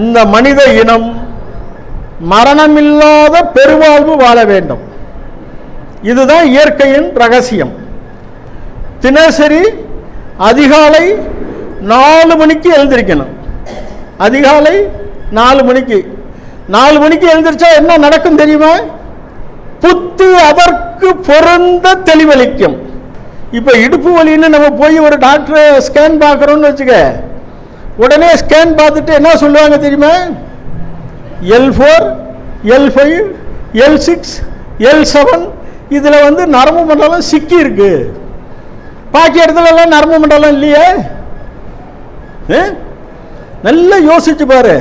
இந்த மனித இனம் மரணமில்லாத பெருவாழ்வு வாழ வேண்டும். இதுதான் இயற்கையின் ரகசியம். தினசரி அதிகாலை நாலு மணிக்கு எழுந்திருக்கணும். அதிகாலை நாலு மணிக்கு. நாலு மணிக்கு எழுந்திரிச்சா என்ன நடக்கும் தெரியுமா? புத்து அதற்கு பொருந்த தெளிவளிக்கும். இப்போ இடுப்பு வலின்னு நம்ம போய் ஒரு டாக்டரை ஸ்கேன் பார்க்குறோன்னு வச்சுக்க உடனே ஸ்கேன் பார்த்துட்டு என்ன சொல்லுவாங்க தெரியுமா? L four L five L six L seven இதில் வந்து நரம்பு மண்டலம் சிக்கி இருக்கு. பாக்கி இடத்துலலாம் நரம்பு மண்டலம் இல்லையே? நல்லா யோசிச்சு பாரு.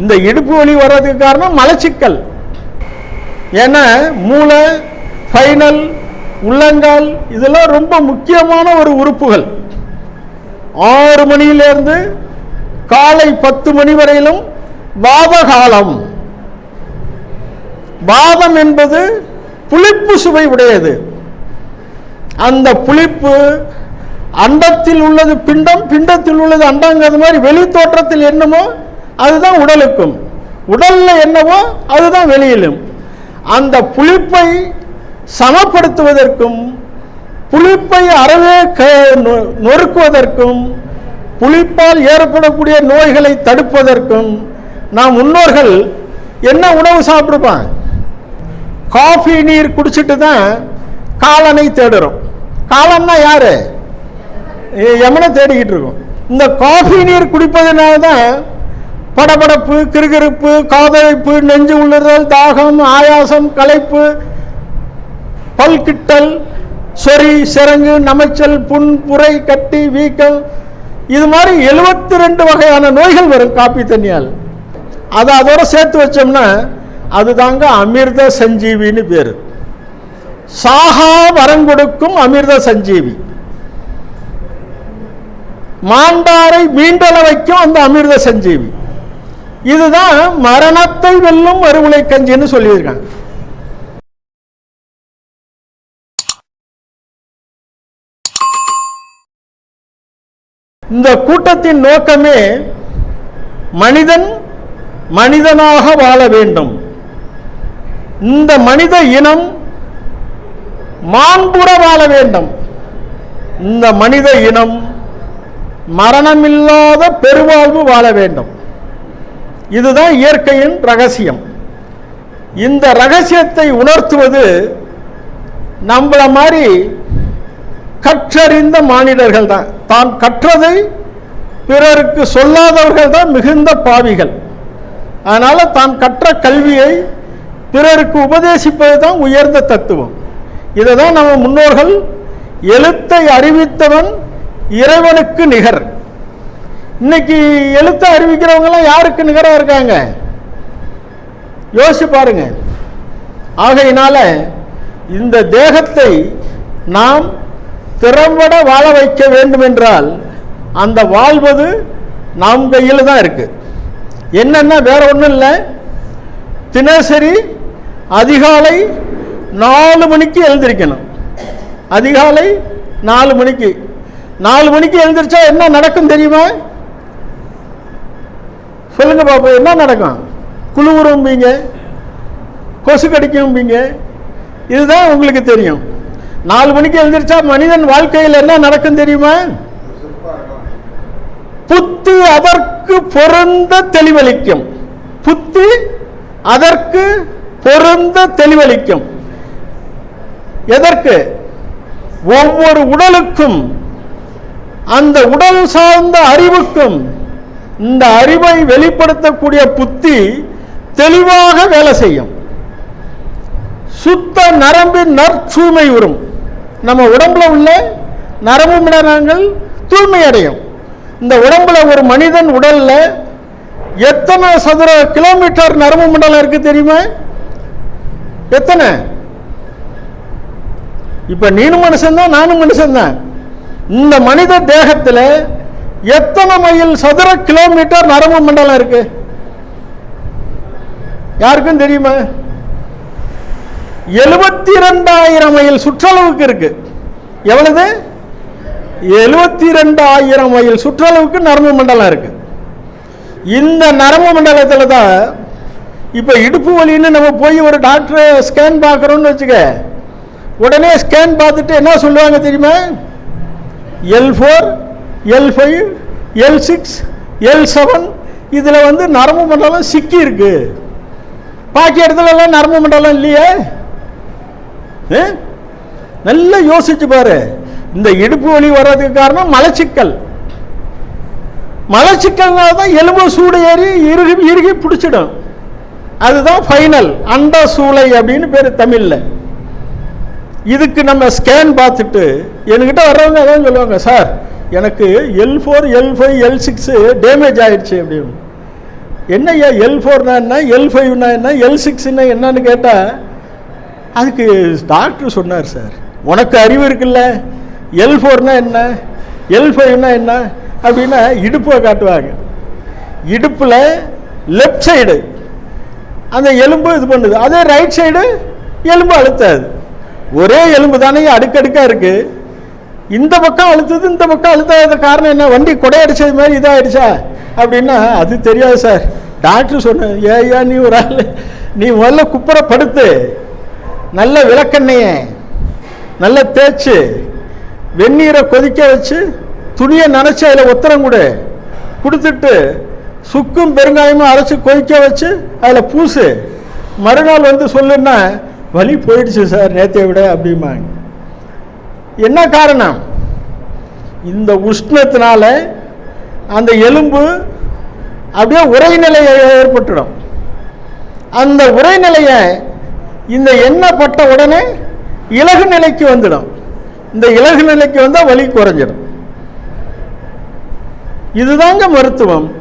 இந்த இடுப்பு வலி வர்றதுக்கு காரணம் மலச்சிக்கல். ஏன்னா மூளை ஃபைனல் உள்ளங்கால் இதெல்லாம் ரொம்ப முக்கியமான ஒரு உறுப்புகள். ஆறு மணியிலேருந்து காலை பத்து மணி வரையிலும் பாபகாலம் பாபம் என்பது புளிப்பு சுவை உடையது. அந்த புளிப்பு அண்டத்தில் உள்ளது பிண்டம் பிண்டத்தில் உள்ளது அண்டங்கிறது மாதிரி வெளி தோற்றத்தில் என்னமோ அதுதான் உடலுக்கும். உடல்ல என்னவோ அதுதான் வெளியிலும். அந்த புளிப்பை சமப்படுத்துவதற்கும் புளிப்பை அறவே க நொ- நொறுக்குவதற்கும் புளிப்பால் ஏற்படக்கூடிய நோய்களை தடுப்பதற்கும் நாம் முன்னோர்கள் என்ன உணவு சாப்பிடுப்பான் காஃபி நீர் குடிச்சிட்டு தான் காலனை தேடுறோம். காலன்னா யாரு? எமனை தேடிக்கிட்டு இருக்கோம். இந்த காஃபி நீர் குடிப்பதனால தான் படபடப்பு கிருகிருப்பு காதழிப்பு நெஞ்சு உள்ளுதல் தாகம் ஆயாசம் களைப்பு பல்கிட்டல் சொறி சிரங்கு நமைச்சல் புண் புரை கட்டி வீக்கம் இது மாதிரி 72 ரெண்டு வகையான நோய்கள் வரும் காப்பி தண்ணியால். அதை அதோட சேர்த்து வச்சோம்னா அதுதாங்க அமிர்த சஞ்சீவின்னு பேரு. சாகா வரம் கொடுக்கும் அமிர்த சஞ்சீவி மாண்டாரை மீண்டல வைக்கும் அந்த அமிர்த சஞ்சீவி இதுதான் மரணத்தை வெல்லும் மறுவிலை கஞ்சின்னு சொல்லியிருக்காங்க. இந்த கூட்டத்தின் நோக்கமே மனிதன் மனிதனாக வாழ வேண்டும். இந்த மனித இனம் மாண்புற வாழ வேண்டும். இந்த மனித இனம் மரணமில்லாத பெருவாழ்வு வாழ வேண்டும். இதுதான் இயற்கையின் ரகசியம். இந்த ரகசியத்தை உணர்த்துவது நம்மள மாதிரி கற்றறிந்த மானிடர்கள் தான் தான் கற்றதை பிறருக்கு சொல்லாதவர்கள் தான் மிகுந்த பாவிகள். அதனால் தான் கற்ற கல்வியை பிறருக்கு உபதேசிப்பது தான் உயர்ந்த தத்துவம். இதை தான் நம்ம முன்னோர்கள் எழுத்தை அறிவித்தவன் இறைவனுக்கு நிகர். இன்னைக்கு எழுத்தை அறிவிக்கிறவங்கலாம் யாருக்கு நிகராக இருக்காங்க? யோசிச்சு பாருங்க. ஆகையினால இந்த தேகத்தை நாம் திறம்பட வாழ வைக்க வேண்டும் என்றால் அந்த வாழ்வது நாம் கையில் தான் இருக்கு. என்னன்னா வேற ஒன்றும் இல்லை. தினசரி அதிகாலை நாலு மணிக்கு எழுந்திருக்கணும். அதிகாலை நாலு மணிக்கு. நாலு மணிக்கு எழுந்திரிச்சா என்ன நடக்கும் தெரியுமா? சொல்லுங்க பாப்பா என்ன நடக்கும்? குழுவுறும்பீங்க கொசு கடிக்கும்பீங்க இதுதான் உங்களுக்கு தெரியும். நாலு மணிக்கு எழுந்திரிச்சா மனிதன் வாழ்க்கையில் என்ன நடக்கும் தெரியுமா? புத்தி அதற்கு பொருந்த தெளிவளிக்கும். புத்தி அதற்கு பொருந்த தெளிவளிக்கும். எதற்கு? ஒவ்வொரு உடலுக்கும் அந்த உடல் சார்ந்த அறிவுக்கும் இந்த அறிவை வெளிப்படுத்தக்கூடிய புத்தி தெளிவாக வேலை செய்யும். சுத்த நரம்பின் நற்சூமை உறும். நம்ம உடம்புல உள்ள நரம்பு மண்டலங்கள் தூய்மை அடையும் இந்த உடம்புல ஒரு மனிதன் உடல்ல எத்தனை சதுர கிலோமீட்டர் நரம்பு மண்டலம் இருக்கு தெரியுமா? எத்தனை? இப்ப நீனும் மனுஷன்தான் நானும் மனுஷன்தான் இந்த மனித தேகத்துல எத்தனை மைல் சதுர கிலோமீட்டர் நரம்பு மண்டலம் இருக்கு? யாருக்கும் தெரியுமா? எழுபத்தி ரெண்டாயிரம் மைல் சுற்றளவுக்கு இருக்கு. எவ்வளவு? எழுபத்தி ரெண்டாயிரம் மைல் சுற்றளவுக்கு நரம்பு மண்டலம் இருக்கு. இந்த நரம்பு மண்டலத்தில் தான் இப்போ இடுப்பு வலின்னு நம்ம போய் ஒரு டாக்டரை ஸ்கேன் பார்க்குறோன்னு வச்சுக்க உடனே ஸ்கேன் பார்த்துட்டு என்ன சொல்லுவாங்க தெரியுமா? L four L five L six L seven இதில் வந்து நரம்பு மண்டலம் சிக்கி இருக்கு. பாக்கி இடத்துலலாம் நரம்பு மண்டலம் இல்லையே? நல்லா யோசிச்சு பாரு. இந்த இடுப்பு வலி வர்றதுக்கு காரணம் மலச்சிக்கல். மலச்சிக்கல்னால தான் எலும்பு சூடு ஏறி இறுகி இறுகி பிடிச்சிடும். அதுதான் ஃபைனல் அண்ட சூளை அப்படின்னு பேர் தமிழில். இதுக்கு நம்ம ஸ்கேன் பார்த்துட்டு என்கிட்ட வர்றவங்க அதான் சொல்லுவாங்க சார் எனக்கு L four L five L six damage ஆயிடுச்சு அப்படின்னு. என்னய்யா எல் ஃபோர்னா என்ன எல் ஃபைவ்னா என்ன எல் சிக்ஸ்னா என்னன்னு கேட்டால் அதுக்கு டாக்டர் சொன்னார் சார் உனக்கு அறிவு இருக்குல்ல எல் ஃபோர்னா என்ன எல் ஃபைவ்னா என்ன? அப்படின்னா இடுப்பை காட்டுவாங்க. இடுப்பில் லெஃப்ட் சைடு அந்த எலும்பு இது பண்ணுது. அதே ரைட் சைடு எலும்பு அழுத்தாது. ஒரே எலும்பு தானே அடுக்கடுக்காக இருக்குது இந்த பக்கம் அழுத்துது இந்த பக்கம் அழுத்தாத காரணம் என்ன? வண்டி கொடையடிச்சது மாதிரி இதாகிடுச்சா அப்படின்னா அது தெரியாது சார். டாக்டர் சொன்ன ஏன் நீ ஒரு ஆள் நீ முதல்ல குப்புற படுத்து நல்ல விளக்கெண்ணெய நல்ல தேய்ச்சி வெந்நீரை கொதிக்க வச்சு துணியை நினச்சி அதில் உத்தரம் கொடு. கொடுத்துட்டு சுக்கும் பெருங்காயமும் அரைச்சி கொதிக்க வச்சு அதில் பூசு. மறுநாள் வந்து சொல்லுன்னா வலி போயிடுச்சு சார் நேற்றை விட அப்படிம்பாங்க. என்ன காரணம்? இந்த உஷ்ணத்தினால அந்த எலும்பு அப்படியே உரைநிலையை ஏற்பட்டுடும். அந்த உரைநிலையை இந்த எண்ணெய் பட்ட உடனே இலகு நிலைக்கு வந்துடும். இந்த இலகு நிலைக்கு வந்தால் வலி குறைஞ்சிடும். இதுதாங்க மருத்துவம்.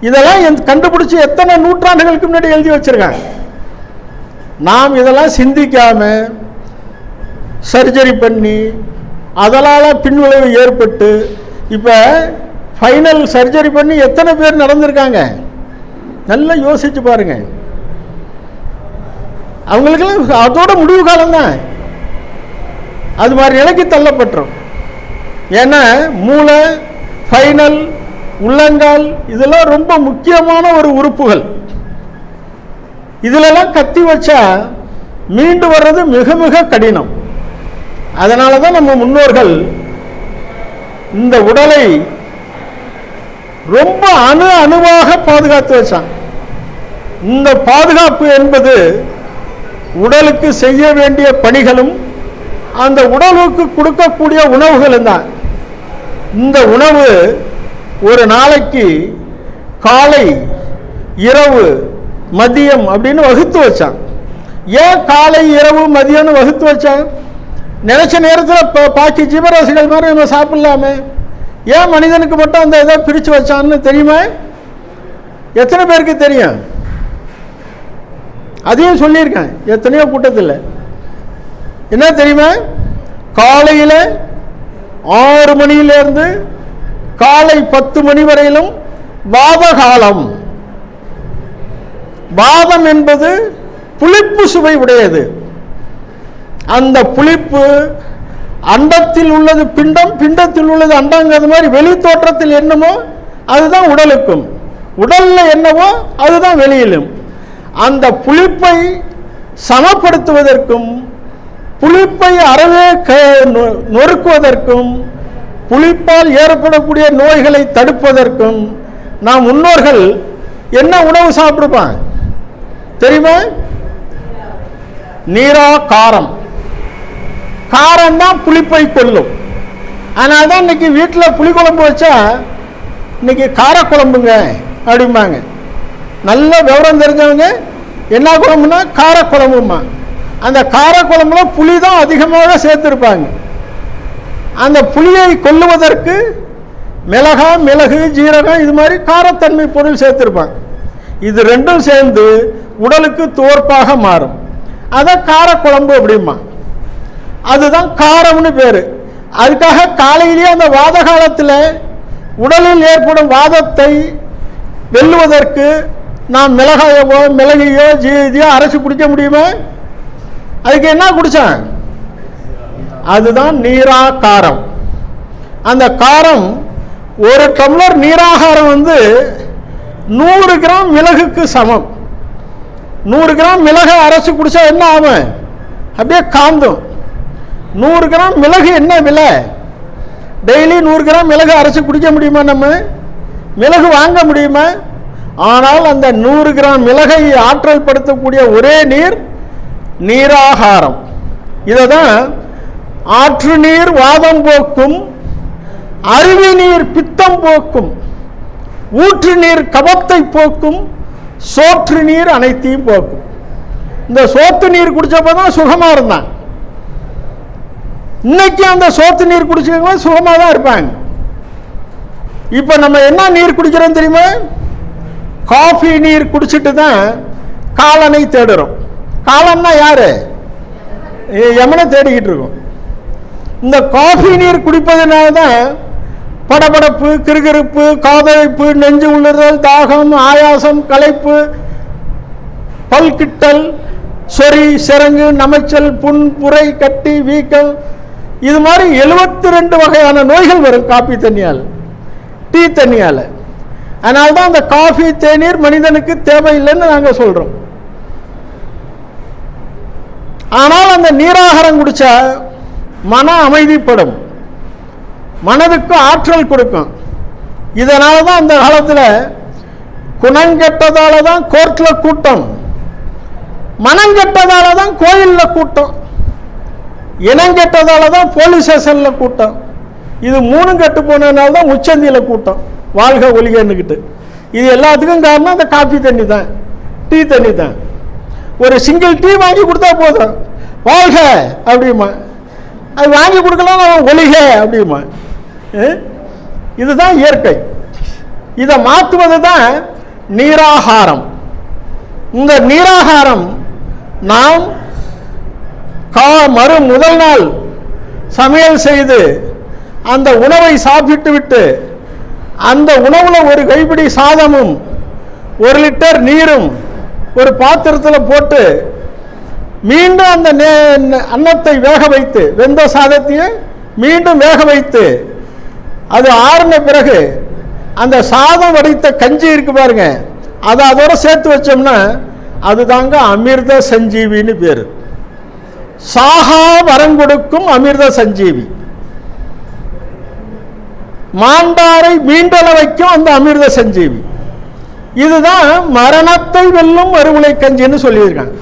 இதெல்லாம் என்- கண்டுபிடிச்சு எத்தனை நூற்றாண்டுகளுக்கு முன்னாடி எழுதி வச்சிருக்காங்க. நாம் இதெல்லாம் சிந்திக்காம சர்ஜரி பண்ணி அதனால் பின்விளைவு ஏற்பட்டு இப்போ ஃபைனல் சர்ஜரி பண்ணி எத்தனை பேர் நடந்திருக்காங்க? நல்லா யோசிச்சு பாருங்கள் அவங்களுக்கெல்லாம் அதோட முடிவு காலம்தான். அது மாதிரி நிலைக்கு தள்ளப்பட்டுரும். ஏன்னா மூளை ஃபைனல் உள்ளங்கால் இதெல்லாம் ரொம்ப முக்கியமான ஒரு உறுப்புகள். இதிலெல்லாம் கத்தி வச்சா மீண்டு வர்றது மிக மிக கடினம். அதனால தான் நம்ம முன்னோர்கள் இந்த உடலை ரொம்ப அணு அணுவாக பாதுகாத்து வச்சான் இந்த பாதுகாப்பு என்பது உடலுக்கு செய்ய வேண்டிய பணிகளும் அந்த உடலுக்கு கொடுக்கக்கூடிய உணவுகளும் தான். இந்த உணவு ஒரு நாளைக்கு காலை இரவு மதியம் அப்படின்னு வகுத்து வச்சான். ஏன் காலை இரவு மதியம்னு வகுத்து வச்சான்? நினைச்ச நேரத்தில் இப்போ பாக்கி ஜீவராசிகள் மாதிரி நம்ம சாப்பிடலாமே. ஏன் மனிதனுக்கு மட்டும் அந்த இதை பிரித்து வச்சான்னு தெரியுமா? எத்தனை பேருக்கு தெரியும்? அதையும் சொல்லியிருக்கேன். எத்தனையோ கூட்டத்தில். என்ன தெரியுமா? காலையில் ஆறு மணியிலிருந்து காலை பத்து மணி வரையிலும் பாபகாலம் காலம் வாதம் என்பது புளிப்பு சுவை உடையது. அந்த புளிப்பு அண்டத்தில் உள்ளது பிண்டம் பிண்டத்தில் உள்ளது அண்டங்கிறது மாதிரி வெளி தோற்றத்தில் என்னமோ அதுதான் உடலுக்கும். உடல்ல என்னவோ அதுதான் வெளியிலும். அந்த புளிப்பை சமப்படுத்துவதற்கும் புளிப்பை அறவே க நொ- நொறுக்குவதற்கும் புளிப்பால் ஏற்படக்கூடிய நோய்களை தடுப்பதற்கும் நாம் முன்னோர்கள் என்ன உணவு சாப்பிடுப்பான் தெரியுமா? நீரா காரம் காரம் தான் புளிப்பை கொள்ளும் அதனால தான் இன்னைக்கு வீட்டில் புளிக்குழம்பு வச்சா இன்னைக்கு காரக்குழம்புங்க அப்படிம்பாங்க. நல்ல விவரம் தெரிஞ்சவங்க என்ன குழம்புனா காரக்குழம்புமா அந்த காரக்குழம்புல புளி தான் அதிகமாக சேர்த்துருப்பாங்க. அந்த புளியை கொல்லுவதற்கு மிளகா மிளகு ஜீரகம் இது மாதிரி காரத்தன்மை பொருள் சேர்த்துருப்பாங்க. இது ரெண்டும் சேர்ந்து உடலுக்கு தோற்பாக மாறும். அதான் காரக்குழம்பு அப்படிமா அதுதான் காரம்னு பேர். அதுக்காக காலையிலேயே அந்த வாத காலத்தில் உடலில் ஏற்படும் வாதத்தை வெல்லுவதற்கு நான் மிளகாயவோ மிளகையோ ஜீதியோ அரைச்சி குடிக்க முடியுமா? அதுக்கு என்ன குடித்தேன் அதுதான் நீரா காரம் அந்த காரம் ஒரு டம்ளர் நீராகாரம் வந்து நூறு கிராம் மிளகுக்கு சமம். நூறு கிராம் மிளகை அரைச்சி குடிச்சா என்ன ஆகும்? அப்படியே காந்தும். நூறு கிராம் மிளகு என்ன விலை? டெய்லி நூறு கிராம் மிளகு அரைச்சி குடிக்க முடியுமா நம்ம? மிளகு வாங்க முடியுமா? ஆனால் அந்த நூறு கிராம் மிளகை ஆற்றல் படுத்தக்கூடிய ஒரே நீர் நீராகாரம். இதை தான் ஆற்று நீர் வாதம் போக்கும் அருவி நீர் பித்தம் போக்கும் ஊற்று நீர் கபத்தை போக்கும் சோற்று நீர் அனைத்தையும் போக்கும். இந்த சோத்து நீர் குடித்தப்போ தான் சுகமாக இருந்தான் இன்னைக்கு அந்த சோத்து நீர் குடிச்சவங்க சுகமாக தான் இருப்பாங்க. இப்போ நம்ம என்ன நீர் குடிக்கிறோம் தெரியுமா? காஃபி நீர் குடிச்சிட்டு தான் காலனை தேடுறோம். காலன்னா யாரு? எமனை யமனை தேடிக்கிட்டு இருக்கோம். இந்த காஃபி நீர் குடிப்பதனால தான் படபடப்பு கிருகிருப்பு காதழிப்பு நெஞ்சு உள்ளுதல் தாகம் ஆயாசம் களைப்பு பல்கிட்டல் சொறி சிறங்கு நமைச்சல் புண் புரை கட்டி வீக்கம் இது மாதிரி 72 ரெண்டு வகையான நோய்கள் வரும் காபி தண்ணியால் டீ தண்ணியால். அதனால தான் அந்த காஃபி தேநீர் மனிதனுக்கு தேவையில்லைன்னு நாங்கள் சொல்கிறோம் ஆனால் அந்த நீராகாரம் குடித்தா மன அமைதிப்படும். மனதுக்கு ஆற்றல் கொடுக்கும். இதனால தான் அந்த காலத்தில் குணங்கெட்டதால தான் கோர்ட்டில் கூட்டம். மனங்கெட்டதால தான் கோயிலில் கூட்டம். இனங்கெட்டதால தான் போலீஸ் ஸ்டேஷனில் கூட்டம். இது மூணும் கெட்டு போனதுனால தான் உச்சந்தியில் கூட்டம். வாழ்க ஒலிகன்னுக்கிட்டு இது எல்லாத்துக்கும் காரணம் அந்த காஃபி தண்ணி தான். டீ தண்ணி தான். ஒரு சிங்கிள் டீ வாங்கி கொடுத்தா போதும். வாழ்க அப்படிமா. அது வாங்கி கொடுக்கலாம் அவன் ஒளிக அப்படிமா. இதுதான் இயற்கை. இதை மாற்றுவது தான் நீராகாரம். இந்த நீராகாரம் நாம் கா மறு முதல் நாள் சமையல் செய்து அந்த உணவை சாப்பிட்டு விட்டு அந்த உணவுல ஒரு கைப்பிடி சாதமும் ஒரு லிட்டர் நீரும் ஒரு பாத்திரத்தில் போட்டு மீண்டும் அந்த நே- அன்னத்தை வேக வைத்து வெந்த சாதத்தையே மீண்டும் வேக வைத்து அது ஆறின பிறகு அந்த சாதம் வடித்த கஞ்சி இருக்கு பாருங்க அதை அதோட சேர்த்து வச்சோம்னா அதுதாங்க அமிர்த சஞ்சீவின்னு பேர். சாகா வரம் கொடுக்கும் அமிர்த சஞ்சீவி. மாண்டாரை மீண்டல வைக்கும் அந்த அமிர்த சஞ்சீவி. இதுதான் மரணத்தை வெல்லும் அறுவலை கஞ்சின்னு சொல்லியிருக்காங்க.